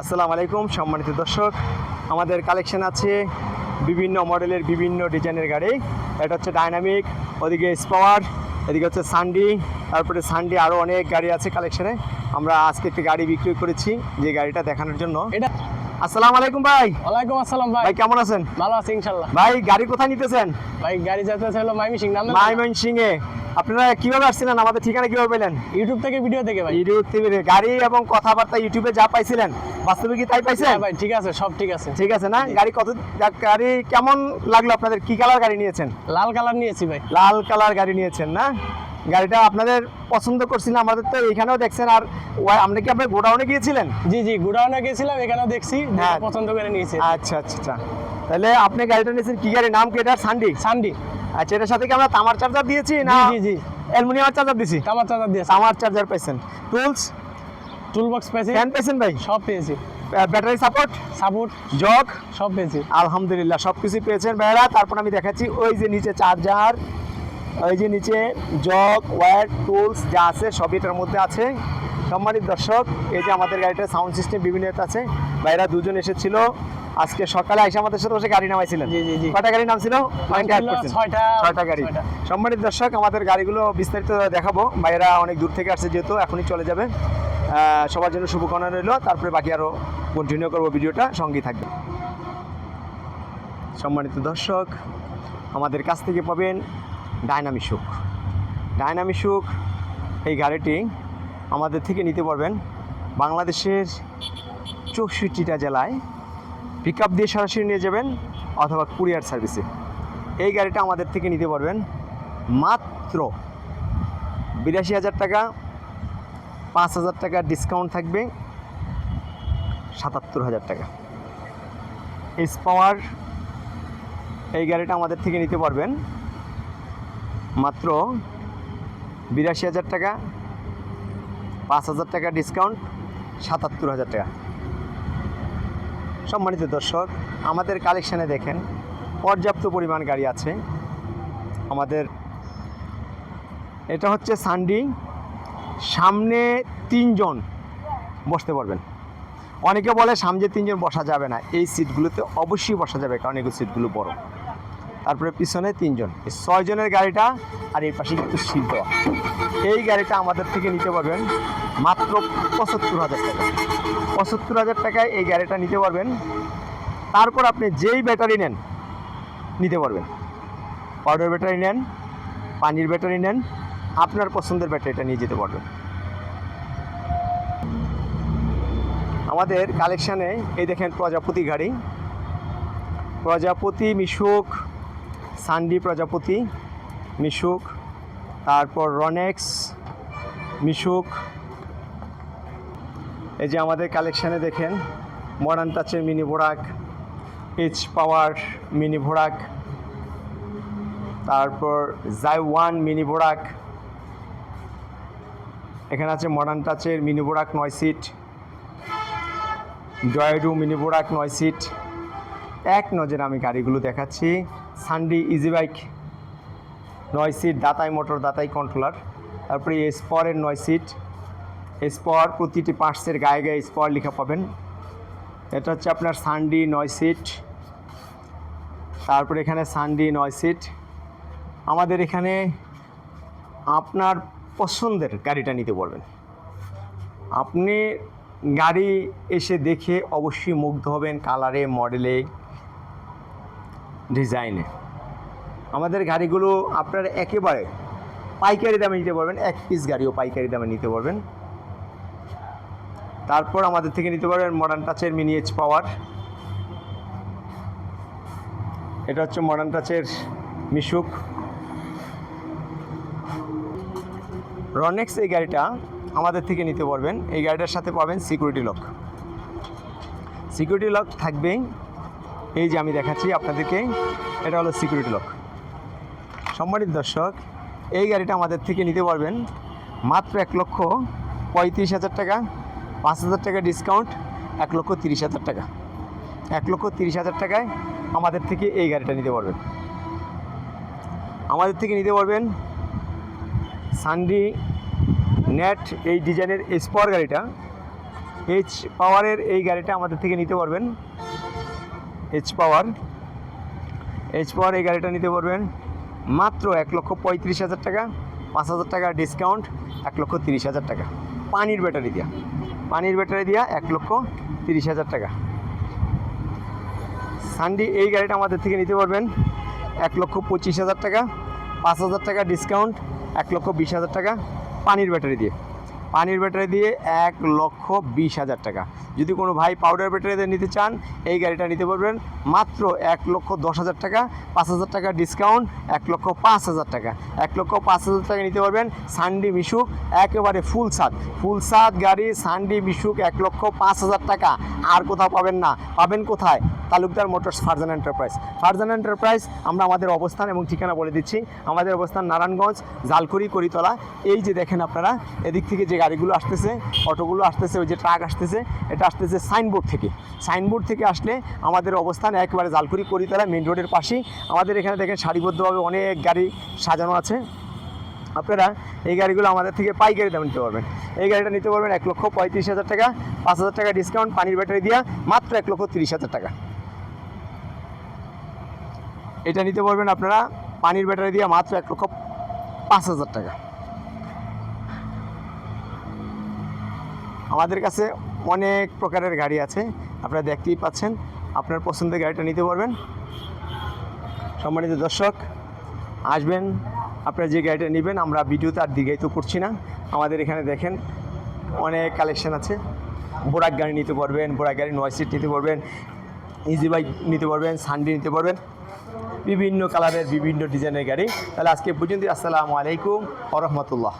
আসসালামু আলাইকুম, সম্মানিত দর্শক। আমাদের কালেকশন আছে বিভিন্ন মডেলের বিভিন্ন ডিজাইনের গাড়ি। এটা হচ্ছে ডাইনামিক ওদিকে স্পাওয়ার এদিকে হচ্ছে সানডি তারপরে সানডি আরও অনেক গাড়ি আছে কালেকশনে আমরা আজকে একটি গাড়ি বিক্রি করেছি, যে গাড়িটা দেখানোর জন্য। এটা আসসালামু আলাইকুম ভাই। ওয়ালাইকুম আসসালাম ভাই। ভাই কেমন আছেন? ভালো আছি ইনশাল্লাহ ভাই গাড়ি কোথায় নিতেছেন? ভাই গাড়ি যাতে হলো মাইমিসিং নাম মাইমন সিংয়ে আপনারা কীভাবে আসছিলেন? আমাদের ঠিকানা কীভাবে পেলেন? ইউটিউব থেকে ভিডিও দেখে ভাই। ইউটিউব টিভিতে গাড়ি এবং কথাবার্তা ইউটিউবে যা পাইছিলেন বাস্তবে কি তাই পাইছেন? হ্যাঁ ভাই ঠিক আছে সব ঠিক আছে। ঠিক আছে না? গাড়ি কত গাড়ি কেমন লাগল আপনাদের? কি কালার গাড়ি নিয়েছেন? লাল কালার নিয়েছি ভাই। লাল কালার গাড়ি নিয়েছেন না? গাড়িটা আপনাদের পছন্দ করছিলেন আমাদের তো এখানেও দেখছেন আর আমরা কি আপনার গোডাউনে গিয়েছিলেন? জি জি গোডাউনে গিয়েছিলাম এখানেও দেখছি হ্যাঁ। পছন্দ করে নিয়েছি। আচ্ছা আচ্ছা আচ্ছা। তাহলে আপনি গাড়িটা নিয়েছেন কি গাড়ি নাম কি? এটা সানডি? সানডি। আচ্ছা এটার সাথে কি আমরা তামার চার্জার দিয়েছি না জি জি অ্যালুমিনিয়াম চার্জার দিয়েছি? তামার চার্জার দিয়েছি। তামার চার্জার পাইছেন। টুলস? টুল বক্স পেয়েছি। ফ্যান পাইছেন ভাই? সব পেয়েছি। Battery support? সাপোর্ট। জগ? সব পেয়েছি। আলহামদুলিল্লাহ সব কিছু পেয়েছেন ভাইরা তারপর আমি দেখাচ্ছি ওই যে নিচে চার্জার। ওই যে নিচে জগ ওয়্যার টুলস যা আছে সবই এটার মধ্যে আছে। সম্মানিত দর্শক এই যে আমাদের গাড়িটার সাউন্ড সিস্টেম বিভিন্ন আছে। ভাইরা দুজন এসেছিল। আজকে সকালে এসে আমাদের সাথে বসে গাড়ি নামাইছিলেন। কয়টা গাড়ি নামছিল? নাম ছিল ছয়টা গাড়ি। সম্মানিত দর্শক আমাদের গাড়িগুলো বিস্তারিত দেখাবো। ভাইয়েরা অনেক দূর থেকে আসছে যেহেতু এখনই চলে যাবে। সবার জন্য শুভকামনা রইল। তারপরে বাকি আরও কন্টিনিউ করব ভিডিওটা। সঙ্গেই থাকবে সম্মানিত দর্শক আমাদের কাছ থেকে পাবেন ডায়নামিক সুখ। ডায়নামিক সুখ, এই গাড়িটি আমাদের থেকে নিতে পারবেন বাংলাদেশের চৌষট্টিটা জেলায়। পিক আপ দিয়ে সরাসরি নিয়ে যাবেন অথবা কুরিয়ার সার্ভিসে এই গাড়িটা আমাদের থেকে নিতে পারবেন মাত্র বিরাশি হাজার টাকা, পাঁচ হাজার টাকা ডিসকাউন্ট থাকবে সাতাত্তর হাজার টাকা। এস পাওয়ার এই গাড়িটা আমাদের থেকে নিতে পারবেন মাত্র বিরাশি হাজার টাকা, পাঁচ হাজার টাকা ডিসকাউন্ট সাতাত্তর হাজার টাকা। সম্মানিত দর্শক, আমাদের কালেকশানে দেখেন, পর্যাপ্ত পরিমাণ গাড়ি আছে। আমাদের, এটা হচ্ছে সানডি সামনে তিনজন বসতে পারবেন। অনেকে বলে সামনে তিনজন বসা যাবে না, এই সিটগুলোতে অবশ্যই বসা যাবে, কারণ এগুলো সিটগুলো বড়। তারপরে পিছনে তিনজন। ছয়জনের গাড়িটা আর এই পাশে কিন্তু দেওয়া। এই গাড়িটা আমাদের থেকে নিতে পারবেন মাত্র পঁচাত্তর হাজার টাকা। পঁচাত্তর হাজার টাকায় এই গাড়িটা নিতে পারবেন। তারপর আপনি যেই ব্যাটারি নেন, নিতে পারবেন। পাউডার ব্যাটারি নেন, পানির ব্যাটারি নেন, আপনার পছন্দের ব্যাটারিটা নিয়ে যেতে পারবেন। আমাদের কালেকশানে এই দেখেন প্রজাপতি গাড়ি। প্রজাপতি, মিশুক সান্ডি প্রজাপতি, মিশুক, তারপর রনেক্স, মিশুক। এই যে আমাদের কালেকশানে দেখেন মডার্ন টাচের মিনি ভোড়াক এইচ পাওয়ার মিনি ভোড়াক তারপর জাই ওয়ান মিনি বোরাক এখানে আছে মডার্ন টাচের মিনি বোরাক নয় সিট জয়ডু মিনি বোরাক নয় সিট এক নজরে আমি গাড়িগুলো দেখাচ্ছি। সানডি ইজি বাইক নয় সিট দাতাই মোটর দাতাই কন্ট্রোলার তারপরে স্পরের নয় সিট স্পর প্রতিটি পার্টসের গায়ে গায়ে স্পর লেখা পাবেন। এটা হচ্ছে আপনার সানডি নয় সিট তারপরে এখানে সানডি নয় সিট আমাদের এখানে আপনার পছন্দের গাড়িটা নিতে বলবেন। আপনি গাড়ি এসে দেখে অবশ্যই মুগ্ধ হবেন কালারে, মডেলে ডিজাইনে। আমাদের গাড়িগুলো আপনার একেবারে পাইকারি দামে নিতে পারবেন, এক পিস গাড়িও পাইকারি দামে নিতে পারবেন। তারপর আমাদের থেকে নিতে পারবেন মডার্ন টাচের মিনি এইচ পাওয়ার এটা হচ্ছে মডার্ন টাচের মিশুক। রনেক্স এই গাড়িটা আমাদের থেকে নিতে পারবেন। এই গাড়িটার সাথে পাবেন সিকিউরিটি লক সিকিউরিটি লক থাকবে এই যে আমি দেখাচ্ছি আপনাদেরকে, এটা হলো সিকিউরিটি লক সম্মানিত দর্শক, এই গাড়িটা আমাদের থেকে নিতে পারবেন মাত্র এক লক্ষ পঁয়ত্রিশ হাজার টাকা, পাঁচ হাজার টাকা ডিসকাউন্ট এক লক্ষ তিরিশ হাজার টাকা। এক লক্ষ তিরিশ হাজার টাকায় আমাদের থেকে এই গাড়িটা নিতে পারবেন। আমাদের থেকে নিতে পারবেন সানডি নেট এই ডিজাইনের স্পর গাড়িটা এইচ পাওয়ারের এই গাড়িটা আমাদের থেকে নিতে পারবেন এইচ পাওয়ার এইচ পাওয়ার এই গাড়িটা নিতে পারবেন মাত্র এক লক্ষ পঁয়ত্রিশ হাজার টাকা, পাঁচ হাজার টাকা ডিসকাউন্ট এক লক্ষ তিরিশ হাজার টাকা। পানির ব্যাটারি দিয়া, পানির ব্যাটারি দিয়া এক লক্ষ তিরিশ হাজার টাকা। সানডি এই গাড়িটা আমাদের থেকে নিতে পারবেন এক লক্ষ পঁচিশ হাজার টাকা, পাঁচ হাজার টাকা ডিসকাউন্ট এক লক্ষ বিশ হাজার টাকা, পানির ব্যাটারি দিয়ে। পানির ব্যাটারি দিয়ে এক লক্ষ বিশ হাজার টাকা। যদি কোনো ভাই পাউডার ব্যাটারি দিয়ে নিতে চান, এই গাড়িটা নিতে পারবেন মাত্র এক লক্ষ দশ হাজার টাকা, পাঁচ হাজার টাকা ডিসকাউন্ট এক লক্ষ পাঁচ হাজার টাকা। এক লক্ষ পাঁচ হাজার টাকা নিতে পারবেন সানডি মিশুক একেবারে ফুল সাদ। ফুল সাদ গাড়ি সানডি মিশুক এক লক্ষ পাঁচ হাজার টাকা। আর কোথাও পাবেন না। পাবেন কোথায়? Talukdar motors Farzan enterprise. Farzan enterprise আমরা আমাদের অবস্থান এবং ঠিকানা বলে দিচ্ছি। আমাদের অবস্থান নারায়ণগঞ্জ, জালকুড়ি, করিতলা। এই যে দেখেন আপনারা, এদিক থেকে যে গাড়িগুলো আসতেছে, অটোগুলো আসতেছে, ওই যে ট্রাক আসতেছে, এটা আসতেছে সাইনবোর্ড থেকে। সাইনবোর্ড থেকে আসলে আমাদের অবস্থান একেবারে জালকুড়ি, করিতলা মেন রোডের পাশেই। আমাদের এখানে দেখেন সারিবদ্ধভাবে অনেক গাড়ি সাজানো আছে। আপনারা এই গাড়িগুলো আমাদের থেকে পাইকারি দাম নিতে পারবেন। এই গাড়িটা নিতে পারবেন এক লক্ষ পঁয়ত্রিশ হাজার টাকা, পাঁচ হাজার টাকা ডিসকাউন্ট পানির ব্যাটারি দিয়া মাত্র এক লক্ষ তিরিশ হাজার টাকা। এটা নিতে পারবেন আপনারা পানির ব্যাটারি দিয়ে মাত্র এক লক্ষ পাঁচ হাজার টাকা। আমাদের কাছে অনেক প্রকারের গাড়ি আছে, আপনারা দেখতেই পাচ্ছেন, আপনার পছন্দের গাড়িটা নিতে পারবেন। সম্মানিত দর্শক, আসবেন, আপনারা যে গাড়িটা নেবেন, আমরা ভিডিওতে আর দীর্ঘায়িত করছি না। আমাদের এখানে দেখেন, অনেক কালেকশন আছে। বোরাক গাড়ি নিতে পারবেন বোরাক গাড়ি নয় সিট নিতে পারবেন ইজি বাইক নিতে পারবেন সানডি নিতে পারবেন। বিভিন্ন কালারের বিভিন্ন ডিজাইনের গাড়ি। তাহলে আজকে পর্যন্ত আসসালামু আলাইকুম ওরহমতুল্লাহ